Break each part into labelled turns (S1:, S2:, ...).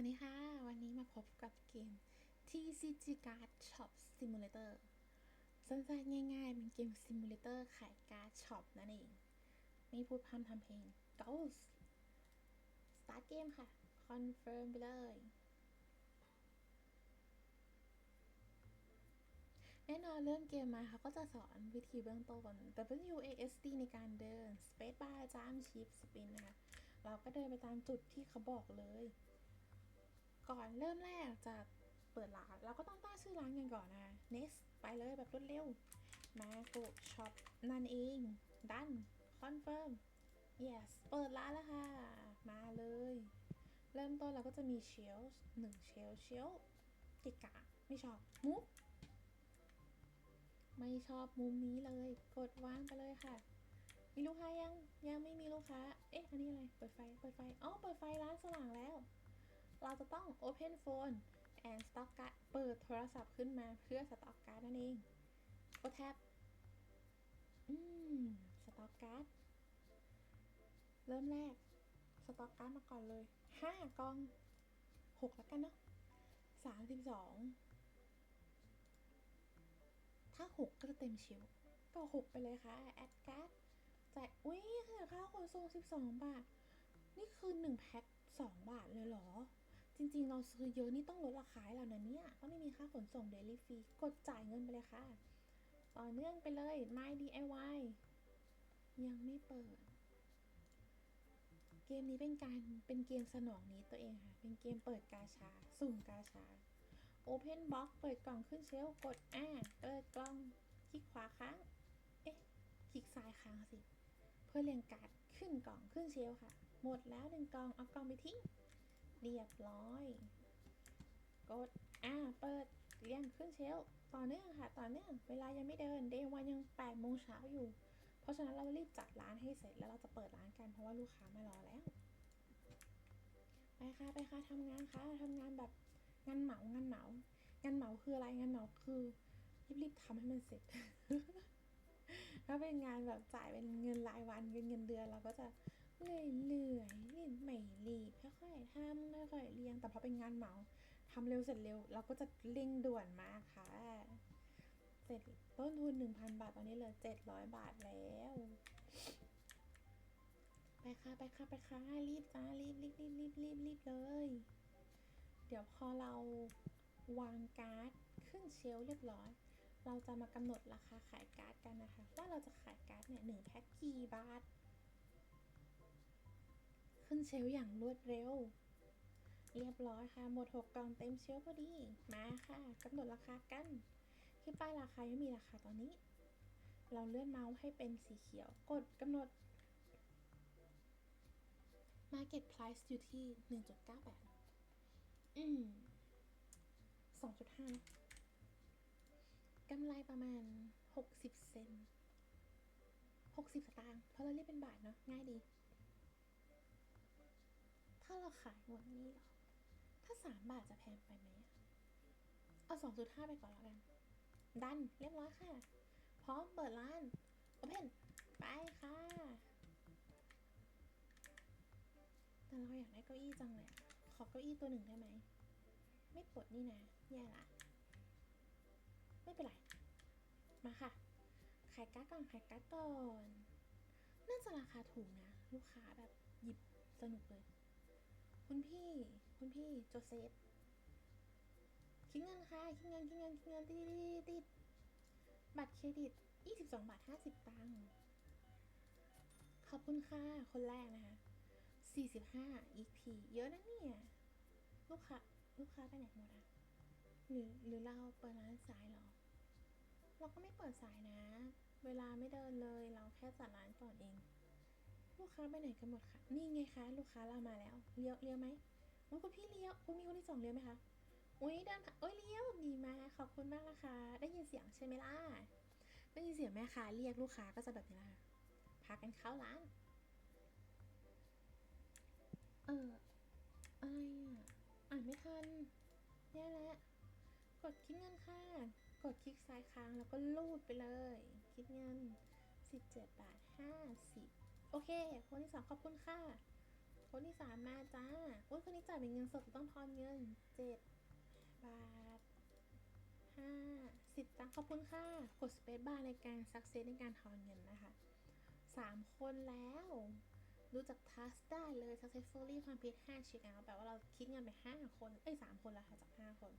S1: วัสดีค่ะ วันนี้มาพบกับเกม TCG Card Shop Simulator สั้นๆง่ายๆ เป็นเกมซิมูเลเตอร์ขายการ์ดช็อปนั่นเองไม่พูดพร่ำทำเพลง Go Start เกมค่ะ Confirm ไปเลย แน่นอนเริ่มเกมมาเขาก็จะสอนวิธีเบื้องต้น WASD ในการเดิน Space Bar จ้ามชิปสปินนะคะ เราก็เดินไปตามจุดที่เขาบอกเลย ก่อนเริ่มแรกจะเปิดร้าน เราก็ต้องตั้งชื่อร้านกันก่อนนะ next ไปเลยแบบรวดเร็ว มาโกช็อปนั่นเองดัน confirm yes เปิดร้านแล้วค่ะ มาเลย เริ่มต้นเราก็จะมีเชลฟ์หนึ่งเชลฟ์เชลฟ์กิกะไม่ชอบมุกไม่ชอบมุมนี้เลย กดวางไปเลยค่ะ มีลูกค้ายังยังไม่มีลูกค้า เอ๊ะ อันนี้อะไร เปิดไฟ เปิดไฟ อ๋อ เปิดไฟร้านสว่างแล้ว เราจะต้อง open phone and stock card เปิดโทรศัพท์ขึ้นมาเพื่อ stock card นั่นเองกดแท็บอืม stock card เริ่มแรก stock card มาก่อนเลยห้ากองหกแล้วกันเนาะสามสิบสองถ้าหกก็จะเต็มชิวก็หกไปเลยค่ะ แอดการ์ดจ่ายอุ้ยค่าค่าขนส่งสิบสองบาท นี่คือหนึ่งแพ็คสองบาทเลยเหรอ จริงๆ เราซื้อเยอะนี่ต้องลดราคาให้เรานะเนี่ยก็ไม่มีค่าขนส่งเดลิฟรีกดจ่ายเงินไปเลยค่ะ ต่อเนื่องไปเลย My DIY ยังไม่เปิด เกมนี้เป็นการเป็นเกมสนองนี้ตัวเองค่ะ เป็นเกมเปิดกาชา สุ่มกาชา Open Box เปิดกล่องขึ้นเชลกดอ่าเปิดกล่องคลิกขวาค้าง เอ๊ะ คลิกซ้ายค้างสิ เพื่อเรียงการ์ดขึ้นกล่องขึ้นเชลค่ะ หมดแล้วหนึ่งกล่องเอากล่องไปทิ้ง เรียบร้อย กด อ่า เปิดเรียงขึ้นเชลฟ์ต่อเนื่องค่ะ ต่อเนื่อง เวลายังไม่เดิน เดย์วันยัง8โมงเช้าอยู่ เพราะฉะนั้นเรารีบจัดร้านให้เสร็จแล้วเราจะเปิดร้านกันเพราะว่าลูกค้ามารอแล้ว ไปค่ะ ไปค่ะทำงานค่ะทำงานแบบงานเหมางานเหมางานเหมาคืออะไรงานเหมาคือรีบๆทำให้มันเสร็จ ถ้าเป็นงานแบบจ่ายเป็นเงินรายวันเป็นเงินเดือนเราก็จะ เรื่อยๆรีบไม่รีบค่อยๆทำค่อยๆเรียง แต่พอเป็นงานเหมาทำเร็วเสร็จเร็ว เราก็จะเร่งด่วนมากค่ะ เสร็จต้นทุน 1,000 บาท ตอนนี้เหลือ 700 บาทแล้ว ไปค่ะไปค่ะไปค่ะรีบจ้ารีบรีบรีบรีบรีบรีบเลย เดี๋ยวพอเราวางการ์ดขึ้นเชลเรียบร้อย เราจะมากำหนดราคาขายการ์ดกันนะคะ ว่าเราจะขายการ์ดเนี่ยหนึ่งแพ็คกี่บาท ขึ้นเชลอย่างรวดเร็ว เรียบร้อยค่ะ หมดหกกล่องเต็มเชลพอดี มาค่ะกำหนดราคากัน ที่ป้ายราคายังมีราคาตอนนี้ เราเลื่อนเมาส์ให้เป็นสีเขียว กดกำหนด Market Price อยู่ที่ 1.98 อืม 2.5 กำไรประมาณ 60 เซน60 สตางค์เพราะเราเรียกเป็นบาทเนาะง่ายดี ถ้าเราขายวันนี้หรอ ถ้า3บาทจะแพงไปไหมเอะเอา2.5ไปก่อนแล้วกัน ดันเรียบร้อยค่ะ พร้อมเปิดร้าน Open ไปค่ะ แต่เราอยากได้เก้าอี้จังเลย ขอเก้าอี้ตัวหนึ่งได้ไหม ไม่ปลดนี่นะ แย่ละ ไม่เป็นไร มาค่ะ ขายการ์ดก่อน ขายการ์ดก่อน น่าจะราคาถูกนะ ลูกค้าแบบหยิบสนุกเลย คุณพี่ คุณพี่โจเซฟคิดเงินค่ะคิดเงินคิดเงินคิดเงินติดติดติดบัตรเครดิต 22 บาท 50 ตังค์ขอบคุณค่ะ คนแรกนะคะ 45 EP เยอะนะเนี่ย ลูกค้า ลูกค้าไปไหนหมดอะหรือหรือเราเปิดร้านสายหรอ เราก็ไม่เปิดสายนะ เวลาไม่เดินเลย เราแค่จัดร้านก่อนเอง ลูกค้าไปไหนกันหมดคะนี่ไงคะ ลูกค้าเรามาแล้ว เลี้ยวเลี้ยวไหมโอ้คุณพี่เลี้ยวคุณมีคนที่สองเลี้ยวไหมคะอุ้ยเดินผ่านโอ้ยเลี้ยวดีมากขอบคุณมากนะคะ ได้ยินเสียงใช่ไหมล่ะ ได้ยินเสียงแม่ค้าเรียกลูกค้าก็จะแบบนี้ละค่ะ พากันเข้าร้าน เอออะไรอะ อ่านไม่ทันแย่แล้วกดคิดเงินค่ะ กดคลิกซ้ายค้างแล้วก็ลูดไปเลย คิดเงิน 17บาท50 โอเค คนที่สองขอบคุณค่ะ คนที่สามมาจ้า โอ้ยคนนี้จ่ายเป็นเงินสดต้องทอนเงินเจ็ดบาทห้าสิบตังค์ขอบคุณค่ะ กดสเปซบาร์ในการซักเซสในการทอนเงินนะคะสามคนแล้วดูจากทัสได้เลย successfully complete 5 check out แปลว่าเราคิดเงินไป 5 คน เอ้ย 3 คนแล้วค่ะ จาก 5 คน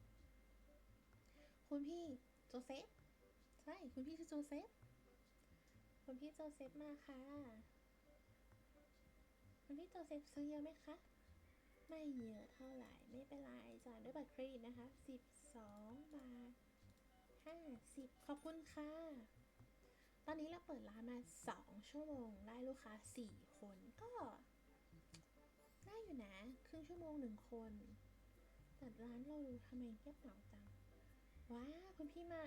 S1: คุณพี่โจเซฟ ใช่ คุณพี่ชื่อโจเซฟ คุณพี่โจเซฟมาค่ะ คุณพี่โจเซฟซื้อเยอะไหมคะ ไม่เยอะเท่าไหร่ ไม่เป็นไรจ่ายด้วยบัตรเครดิตนะคะ 12 บาท 50 ขอบคุณค่ะ ตอนนี้เราเปิดร้านมา 2 ชั่วโมง ได้ลูกค้า 4 คนก็ได้อยู่นะ ครึ่งชั่วโมงหนึ่งคนแต่ร้านเราทำไมเงียบเหงาจัง ว้า คุณพี่มา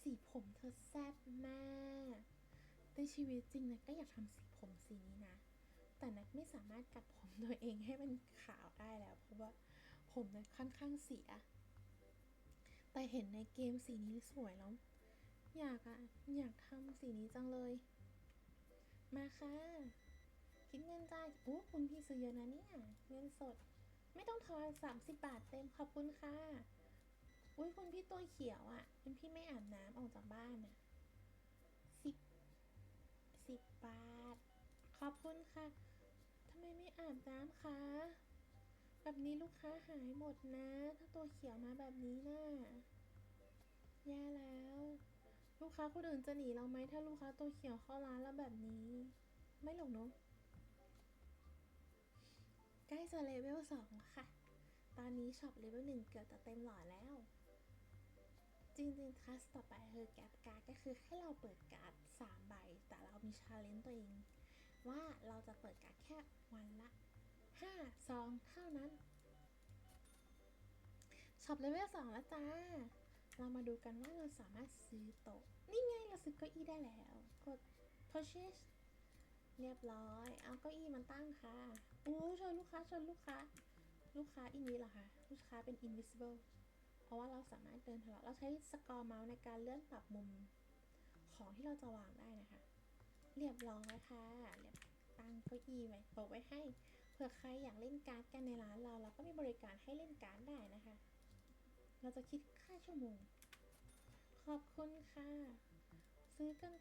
S1: สีผมเธอแซ่บมากในชีวิตจริงนะก็อยากทำสีผมสีนี้นะ แต่นักไม่สามารถกัดผมตัวเองให้มันขาวได้แล้ว เพราะว่าผมนะค่อนข้างเสีย แต่เห็นในเกมสีนี้สวยแล้ว อยากอะอยากทำสีนี้จังเลย มาค่ะ คิดเงินจ่ายโอ้คุณพี่ซื้อเยอะนะเนี่ย เงินสด ไม่ต้องทอน30บาทเต็มขอบคุณค่ะอุ้ยคุณพี่ตัวเขียวอะ่ะคุณพี่ไม่อาบน้ำออกจากบ้านอะ่ะสิบสิบบาท ขอบคุณค่ะ ไมไม่อาบน้ำคะ แบบนี้ลูกค้าหายหมดนะ ถ้าตัวเขียวมาแบบนี้น่ะแย่แล้ว ลูกค้าคนอื่นจะหนีเราไหมถ้าลูกค้าตัวเขียวเข้าร้านแล้วแบบนี้ ไม่หรอกเนาะใกล้จะเลเวลสองค่ะ ตอนนี้ช็อปเลเวลหนึ่งเกือบจะเต็มหล่อแล้ว จริงๆทัสต่อไปคือแกดการ์ดก็คือให้เราเปิดการ์ดสามใบ แต่เรามีชาเลนจ์ตัวเอง ว่าเราจะเปิดการ์ดแค่วันละห้าซองเท่านั้นช็อปเลเวลสองแล้วจ้า เรามาดูกันว่าเราสามารถซื้อโต๊ะ นี่ไงเราซื้อเก้าอี้ได้แล้ว กด purchase เรียบร้อย เอาเก้าอี้มันตั้งค่ะอู้ชนลูกค้าชนลูกค้า ลูกค้าอีนี้เหรอคะ ลูกค้าเป็น invisible เพราะว่าเราสามารถเดินทะเลาะเราใช้สกอร์เมาส์ในการเลื่อนปรับมุมของที่เราจะวางได้นะคะ เรียบร้อยค่ะเรียบตั้งเก้าอี้ไว้โต๊ะไว้ให้เผื่อใครอยากเล่นการ์ดกันในร้านเราเราก็มีบริการให้เล่นการ์ดได้นะคะ เราจะคิดค่าชั่วโมง ขอบคุณค่ะ ซื้อกัน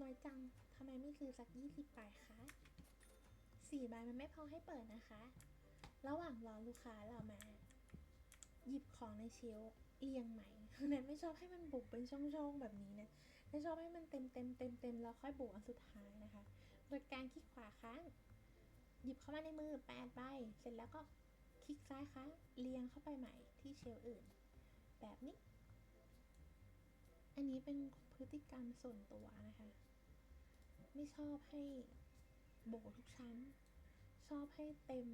S1: น้อยจังทำไมไม่ซื้อสักยี่สิบใบคะสี่ใบมันไม่พอให้เปิดนะคะ ระหว่างรอลูกค้าเรามา หยิบของในเชลเรียงใหม่แนนไม่ชอบให้มันบุกเป็นช่องๆแบบนี้นะ แนนชอบให้มันเต็มเต็มเต็มเต็มแล้วค่อยบุกอันสุดท้ายนะคะ โดยการคลิกขวาค้าง หยิบเข้ามาในมือแปดใบ เสร็จแล้วก็คลิกซ้ายค้าง เรียงเข้าไปใหม่ที่เชลฟ์อื่น แบบนี้ อันนี้เป็นพฤติกรรมส่วนตัวนะคะ ไม่ชอบให้โบกทุกชั้น ชอบให้เต็ม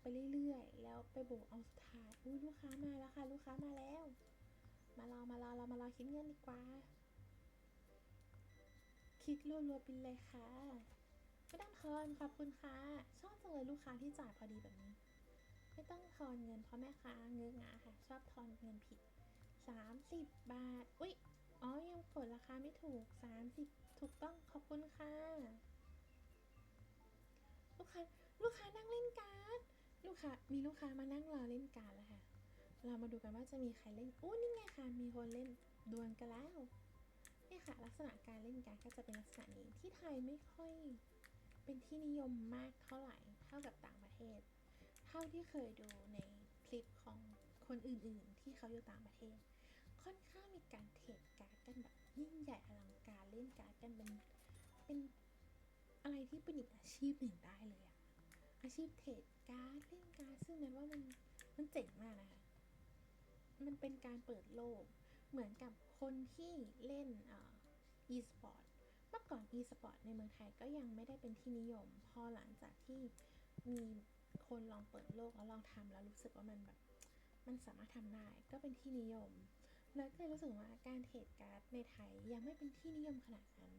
S1: ไปเรื่อยๆ แล้วไปโบกเอาสุดท้ายอุ้ยลูกค้ามาแล้วค่ะ ลูกค้ามาแล้ว มารอมารอเรามารอคิดเงินดีกว่า คิดรัวๆไปเลยค่ะไม่ต้องทอนขอบคุณค่ะ ชอบจังเลยลูกค้าที่จ่ายพอดีแบบนี้ ไม่ต้องทอนเงินเพราะแม่ค้าเงื้องาค่ะ ชอบทอนเงินผิด 30 บาท อุ๊ย อ๋อ ยังกดราคาไม่ถูก 30 ถูกต้องขอบคุณค่ะ ลูกค้า ลูกค้านั่งเล่นการ์ด ลูกค้า มีลูกค้ามานั่งรอเล่นการ์ดแล้วค่ะ เรามาดูกันว่าจะมีใครเล่นอู้นี่ไงค่ะ มีคนเล่นดวลกันแล้ว เนี่ยค่ะลักษณะการเล่นการ์ดก็จะเป็นลักษณะนี้ที่ไทยไม่ค่อยเป็นที่นิยมมากเท่าไหร่เท่ากับต่างประเทศ เท่าที่เคยดูในคลิปของคนอื่นๆ ที่เขาอยู่ต่างประเทศ ค่อนข้างมีการเทรดการ์ดกันแบบยิ่งใหญ่อลังการเล่นการ์ดกันเป็นเป็นอะไรที่เป็นอีกอาชีพหนึ่งได้เลยอะอาชีพเทรดการ์ดเล่นการ์ดซึ่งนั้นว่ามันมันเจ๋งมากนะคะมันเป็นการเปิดโลก เหมือนกับคนที่เล่นอ่อ e-sport เมื่อก่อน e-sport ในเมืองไทยก็ยังไม่ได้เป็นที่นิยม พอหลังจากที่มีคนลองเปิดโลกแล้วลองทำแล้วรู้สึกว่ามันแบบมันสามารถทำได้ก็เป็นที่นิยมแล้วก็เลยรู้สึกว่าการเทรดการ์ดในไทยยังไม่เป็นที่นิยมขนาดนั้น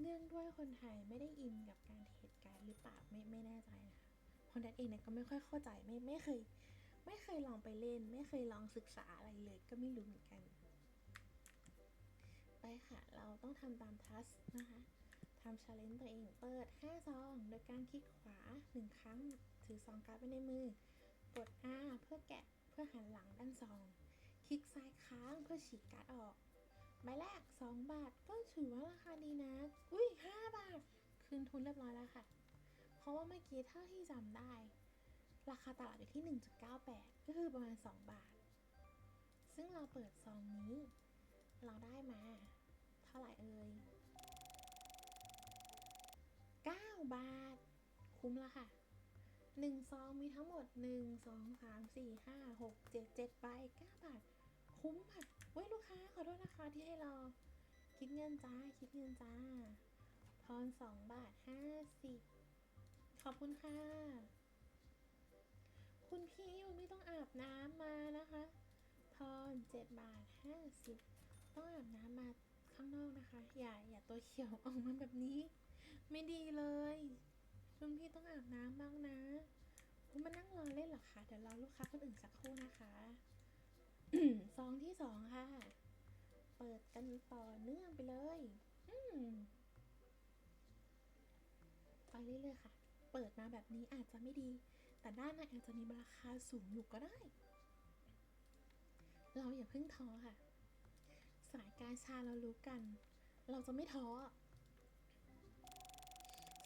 S1: เนื่องด้วยคนไทยไม่ได้อินกับการเทรดการ์ดหรือเปล่าไม่ไม่แน่ใจนะคะเพราะนัทเองเนี่ยก็ไม่ค่อยเข้าใจไม่ไม่เคย ไม่เคยลองไปเล่น ไม่เคยลองศึกษาอะไรเลยก็ไม่รู้เหมือนกัน ไปค่ะ เราต้องทำตามทัสนะคะทำชาเลนจ์ตัวเอง เปิด5ซอง โดยการคลิกขวา 1 ครั้ง ถือซองการ์ดไว้ในมือ กด R เพื่อแกะ เพื่อหันหลังด้านซอง คลิกซ้ายค้างเพื่อฉีกการ์ดออก ใบแรก 2 บาท ก็ถือว่าราคาดีนะ อุ้ย 5 บาท คืนทุนเรียบร้อยแล้วค่ะ เพราะว่าเมื่อกี้เท่าที่จำได้ ราคาตลาดอยู่ที่ 1.98 ก็คือประมาณ 2 บาท ซึ่งเราเปิดซองนี้ เราได้มา เท่าไหร่เอ่ย 9 บาท คุ้มล้วค่ะ 1 ซองมีทั้งหมด 1 2 3 4 5 6 7 7ใบ9บาท คุ้มค่ะ เว้ยลูกค้าขอโทษนะคะที่ให้รอคิดเงินจ้า คิดเงินจ้า ทอน 2 บาท 50 ขอบคุณค่ะ คุณพี่ยูไม่ต้องอาบน้ำมานะคะทอน7บาท50ต้องอาบน้ำมาข้างนอกนะคะ อย่าอย่าตัวเขียวออกมาแบบนี้ ไม่ดีเลยคุณพี่ต้องอาบน้ำบ้างนะคุณมานั่งรอเล่นเหรอคะเดี๋ยวรอลูกค้าคนอื่นสักครู่นะคะซองที่สองค่ะ เปิดกันต่อเนื่องไปเลยไปเรื่อยๆค่ะ เปิดมาแบบนี้อาจจะไม่ดี แต่ด้านในอาจจะมีราคาสูงอยู่ก็ได้ เราอย่าเพิ่งท้อค่ะ สายการชาเรารู้กัน เราจะไม่ท้อ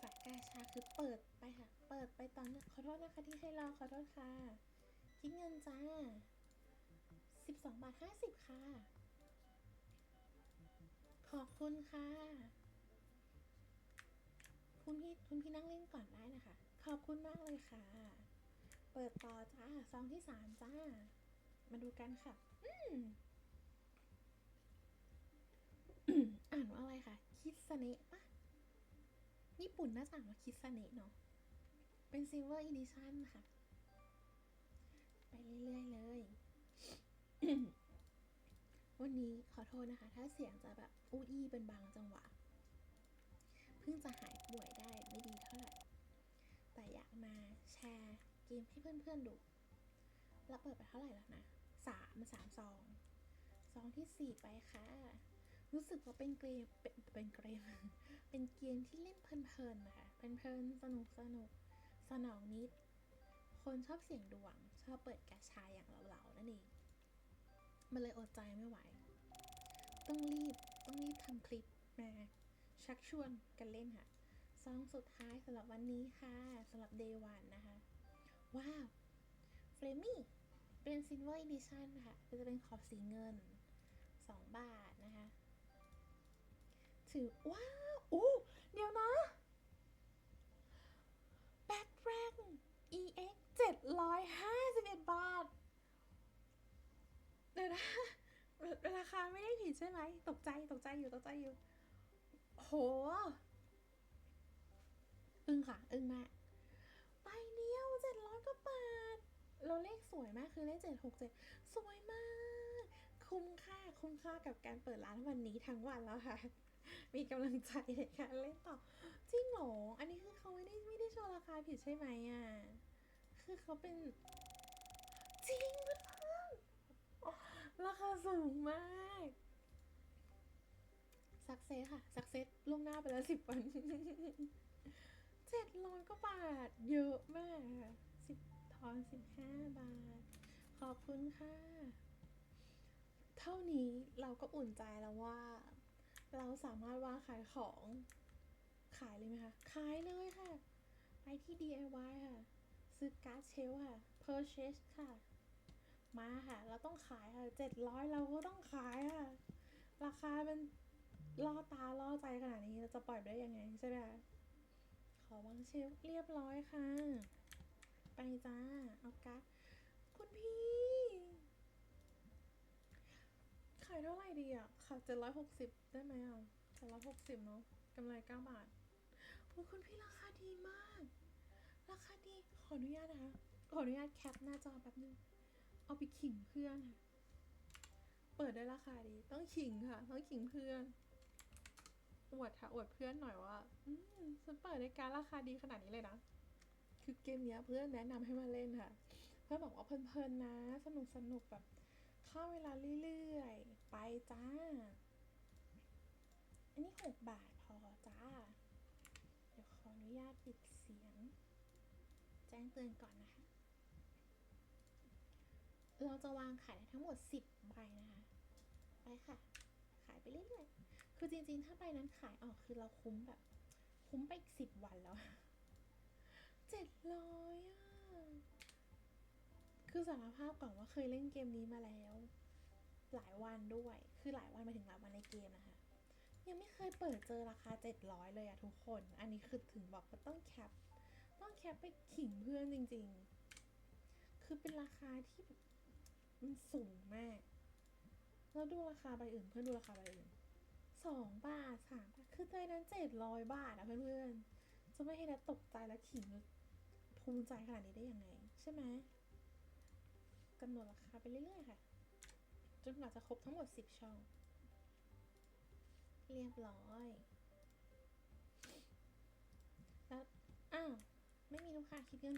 S1: สายการชาคือเปิดไปค่ะ เปิดไปตอนนี้ขอโทษนะคะที่ให้รอขอโทษค่ะ คิดเงินจ้า12บาท50ค่ะ ขอบคุณค่ะ คุณพี่คุณพี่นั่งเล่นก่อนได้นะคะ ขอบคุณมากเลยค่ะ เปิดต่อจ้าซองที่สามจ้า มาดูกันค่ะ อืมอ่านว่าอะไรคะคิสเนะปะญี่ปุ่นน่าจะอ่านว่าคิสเนะเนาะเป็นซิลเวอร์อีดิชั่นค่ะ ไปเรื่อยๆเลย วันนี้ขอโทษนะคะ ถ้าเสียงจะแบบอู้อี้เป็นบางจังหวะ เพิ่งจะหายป่วยได้ไม่ดีเท่าไหร่ แต่อยากมาแชร์ เกมให้เพื่อนๆดู แล้วเปิดไปเท่าไหร่แล้วนะสามสามซองซองที่สี่ไปค่ะ รู้สึกว่าเป็นเกมเป็นเป็นเกม เป็นเกมที่เล่นเพลินๆนะคะเพลินๆสนุกสนุกสนองนิด คนชอบเสียงดวง ชอบเปิดกาชายอย่างเราๆนั่นเองมันเลยอดใจไม่ไหว ต้องรีบต้องรีบทำคลิปมาชักชวนกันเล่นค่ะซองสุดท้ายสำหรับวันนี้ค่ะสำหรับ day one นะคะ ว้าวเฟรมี่เป็น silver edition ค่ะก็จะเป็นขอบสีเงิน 2 บาทนะคะ ถือ ว้าวโอ้เดี๋ยวนะแบทแรง EX 751 บาท เดี๋ยวนะราคาไม่ได้ผิดใช่ไหม ตกใจตกใจอยู่ตกใจอยู่ โห อึ้งค่ะ อึ้งมากใบเดียวเจ็ดร้อยกว่าบาท เราเลขส วยมากคือเลขเจ็ดหกเจ็ดสวยมาก คุ้มค่าคุ้มค่ากับการเปิดร้านวันนี้ทั้งวันแล้วค่ะ มีกำลังใจในการเล่นต่อ จริงหรอ อันนี้คือเขาไม่ได้ไม่ได้โชว์ราคาผิดใช่ไหมอะ คือเขาเป็น จริงเพื่อนราคาสูงมากสักเซสค่ะสักเซสล่วงหน้าไปแล้วสิบวันเจ็ดร้อยกว่าบาท เยอะมากสิบทอนสิบห้าบาท ขอบคุณค่ะ เท่านี้เราก็อุ่นใจแล้วว่า เราสามารถวางขายของ ขายเลยไหมคะ ขายเลยค่ะ ไปที่ DIY ค่ะ ซื้อการ์ดเชลฟ์ค่ะ purchase ค่ะ มาค่ะ เราต้องขายค่ะเจ็ดร้อยเราก็ต้องขายค่ะ ราคาเป็นล่อตาล่อใจขนาดนี้เราจะปล่อยได้ยังไงใช่ไหมคะขอวางเชลฟ์เรียบร้อยค่ะ ไปจ้า เอาการ์ด พี่ ขายเท่าไหร่ดีอะขายเจ็ดร้อยหกสิบได้ไหมอะเจ็ดร้อยหกสิบเนาะกำไรเก้าบาทโอ้คุณพี่ราคาดีมาก ราคาดี ขออนุญาตนะคะ ขออนุญาตแคปหน้าจอแป๊บนึง เอาไปขิงเพื่อนค่ะ เปิดได้ราคาดี ต้องขิงค่ะ ต้องขิงเพื่อน อวดค่ะ อวดเพื่อนหน่อยว่า อืมฉันเปิดในการราคาดีขนาดนี้เลยนะ คือเกมเนี้ยเพื่อนแนะนำให้มาเล่นค่ะ พื่อนบอกว่าเพลินๆนะ สนุกสนุกแบบเข้าเวลาเรื่อยๆ ไปจ้า อันนี้หกบาทพอจ้า เดี๋ยวขออนุญาตปิดเสียง แจ้งเตือนก่อนนะคะ เราจะวางขายทั้งหมด 10 ใบนะคะ ไปค่ะ ขายไปเรื่อยๆ คือจริงๆ ถ้าใบนั้นขายออกคือเราคุ้มแบบ คุ้มไปอีกสิบวันแล้วเจ็ดร้อยอะ คือสารภาพก่อนว่าเคยเล่นเกมนี้มาแล้ว หลายวันด้วย คือหลายวันมาถึงหลายวันในเกมนะคะ ยังไม่เคยเปิดเจอราคา 700 เลยอะทุกคน อันนี้คือถึงบอกว่าต้องแคป ต้องแคปไปขิงเพื่อนจริง ๆ คือเป็นราคาที่มันสูงมาก แล้วดูราคาใบอื่น เพื่อนดูราคาใบอื่นสองบาทสามบาท คือใจนั้นเจ็ดร้อยบาทอะเพื่อนๆ จะไม่ให้นัดตกใจและขิงภูมิใจขนาดนี้ได้ยังไง ใช่ไหม กำหนดราคาไปเรื่อยๆค่ะ จนกว่าจะครบทั้งหมดสิบช่อง เรียบร้อย แล้วอ้าวไม่มีลูกค้าคิดเงิน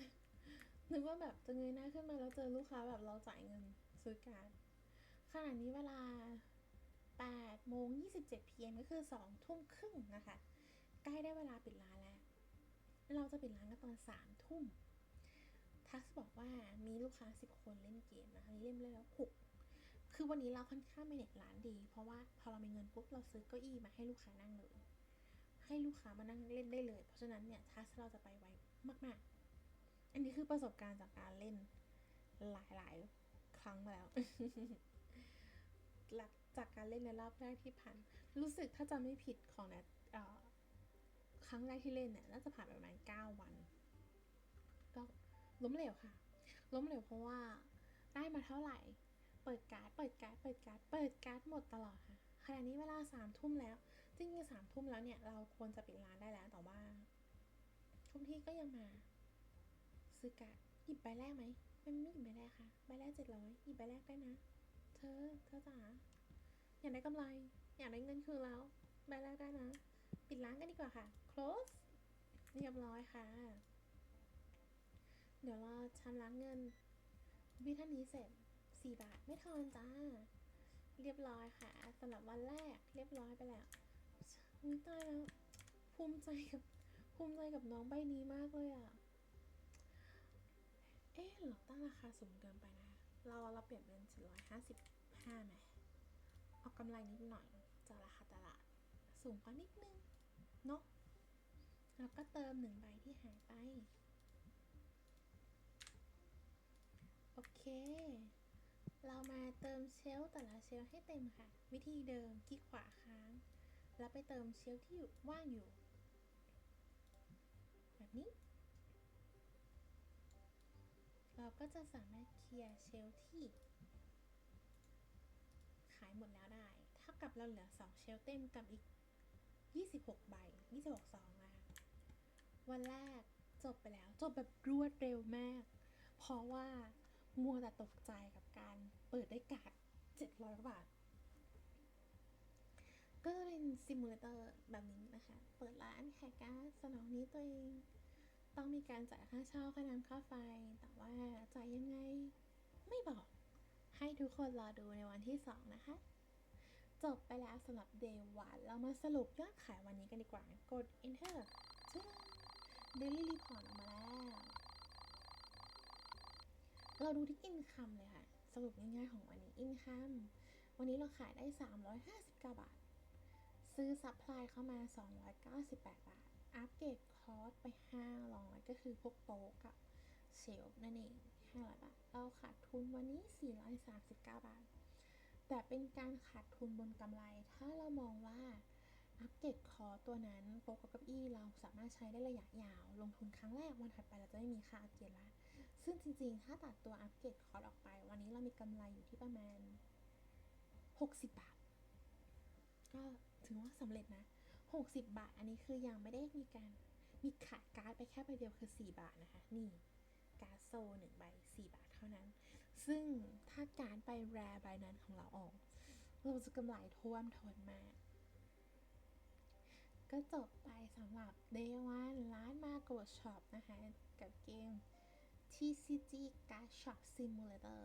S1: นึกว่าแบบจะเงยหน้าขึ้นมาแล้วเจอลูกค้าแบบเราจ่ายเงินซื้อการขณะนี้เวลา8โมง27 PM ก็คือ 2 ทุ่มครึ่งนะคะ ใกล้ได้เวลาปิดร้านแล้ว เราจะปิดร้านกันตอน 3 ทุ่ม ทัสบอกว่ามีลูกค้า 10 คนเล่นเกมนะคะนี่เล่นแล้ว6คือวันนี้เราค่อนข้างเมเนจร้านดี เพราะว่าพอเรามีเงินปุ๊บเราซื้อเก้าอี้มาให้ลูกค้านั่งเลย ให้ลูกค้ามานั่งเล่นได้เลย เพราะฉะนั้นเนี่ยทัสเราจะไปไวมาก ๆ อันนี้คือประสบการณ์จากการเล่นหลายๆ ครั้งมาแล้วหลังจากการเล่นในรอบแรกที่ผ่าน รู้สึกถ้าจำไม่ผิดของแนทเอ่อครั้งแรกที่เล่นเนี่ยน่าจะผ่านไปประมาณ9วัน ล้มเหลวค่ะ ล้มเหลวเพราะว่าได้มาเท่าไหร่ เปิดการ์ด เปิดการ์ด เปิดการ์ด เปิดการ์ดหมดตลอดค่ะ ขณะนี้เวลาสามทุ่มแล้ว จริงๆสามทุ่มแล้วเนี่ย เราควรจะปิดร้านได้แล้ว แต่ว่า ทุกที่ก็ยังมา ซื้อการ์ดหยิบใบแรกไหม มันไม่หยิบใบแรกค่ะ ใบแรกเจ็ดร้อยหยิบใบแรกได้นะ เธอ เธอจ๋า อยากได้กำไร อยากได้เงินคืนแล้ว ใบแรกได้นะ ปิดร้านกันดีกว่าค่ะ close เรียบร้อยค่ะ เดี๋ยวเราชำระเงินวิท่านนี้เสร็จ4บาทไม่ทอนจ้า เรียบร้อยค่ะสำหรับวันแรกเรียบร้อยไปแล้วอุ้ยตายแล้ว ภูมิใจกับ ภูมิใจกับน้องใบนี้มากเลยอะ เอ๊ะเราตั้งราคาสูงเกินไปนะ เราเราเปลี่ยนเป็น755ไหมเอากำไรนิดหน่อยจากราคาตลาด สูงกว่านิดนึงเนาะแล้วก็เติมหนึ่งใบที่หายไป โอ เค เรามาเติมเชลฟ์แต่ละเชลฟ์ให้เต็มค่ะ วิธีเดิมคลิกขวาค้าง แล้วไปเติมเชลฟ์ที่อยู่ว่างอยู่ แบบนี้ เราก็จะสามารถเคลียร์เชลฟ์ที่ขายหมดแล้วได้เท่ากับเราเหลือ 2 เชลฟ์เต็มกับอีก 26 ใบ 26ซองนะคะวันแรกจบไปแล้ว จบแบบรวดเร็วมาก เพราะว่า มัวแต่ตกใจกับการเปิดได้การ์ด700กว่าบาท ก็จะเป็นซิมูเลเตอร์แบบนี้นะคะ เปิดร้านขายการ์ดสนองนี้ตัวเอง ต้องมีการจ่ายค่าเช่าค่าน้ำค่าไฟ แต่ว่าจ่ายยังไงไม่บอก ให้ทุกคนรอดูในวันที่ 2 นะคะ จบไปแล้วสำหรับ day 1เรามาสรุปยอดขายวันนี้กันดีกว่า กด enter จึ๊ง daily report ออกมาแล้ว เราดูที่ income เลยค่ะ สรุปง่ายๆของวันนี้ income วันนี้เราขายได้ 359 บาท ซื้อ supply เข้ามา 298 บาท อัปเกรดคอร์สไป 500 ก็คือพวกโต๊ะกับเชลนั่นเอง 500 บาท เราขาดทุนวันนี้ 439 บาท แต่เป็นการขาดทุนบนกำไร ถ้าเรามองว่าอัปเกรดคอร์ตัวนั้นโต๊ะกับเก้าอี้เราสามารถใช้ได้ระยะยาว ลงทุนครั้งแรกวันถัดไปเราจะไม่มีค่าอัปเกรดละ ซึ่งจริงๆ ถ้าตัดตัวอัปเกรดคอร์สออกไป วันนี้เรามีกำไรอยู่ที่ประมาณ 60 บาท ก็ถือว่าสำเร็จนะ 60 บาท อันนี้คือยังไม่ได้มีการมีขายการ์ดไปแค่ใบเดียวคือ 4 บาทนะคะ นี่การ์ดโซหนึ่งใบ 4 บาทเท่านั้น ซึ่งถ้าการ์ดใบแรใบนั้นของเราออก เราจะกำไรท่วมท้นมาก ก็จบไปสำหรับ Day 1ร้านมาโกดช็อปนะคะ กับเกม TCG Card Shop Simulator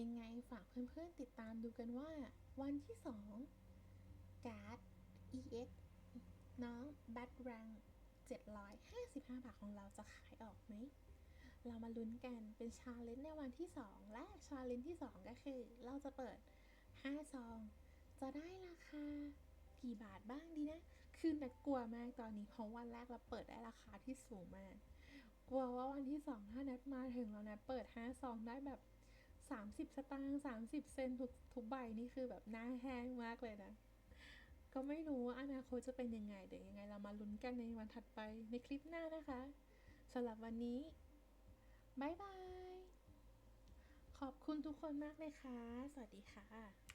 S1: ยังไงฝากเพื่อนๆ ติดตามดูกันว่า วันที่2การ์ด EX น้อง b a t r a n 755 บาทของเราจะขายออกไหม เรามาลุ้นกันเป็นชาเลนจ์ในวันที่ 2 และชาเลนจ์ที่ 2 ก็คือ เราจะเปิด 5 ซอง จะได้ราคากี่บาทบ้างดีนะ คือนัดกลัวมากตอนนี้เพราะวันแรกเราเปิดได้ราคาที่สูงมาก กลัวว่าวันที่2ถ้าแนัดมาถึงแล้วนัดเปิด5ซองได้แบบ30สตางค์30เซนทุกทุกใบนี่คือแบบหน้าแห้งมากเลยนะ ก็ไม่รู้ว่าอนาคตจะเป็นยังไงเดี๋ยวยังไง เรามาลุ้นกันในวันถัดไปในคลิปหน้านะคะสำหรับวันนี้บายบาย ขอบคุณทุกคนมากเลยค่ะ สวัสดีค่ะ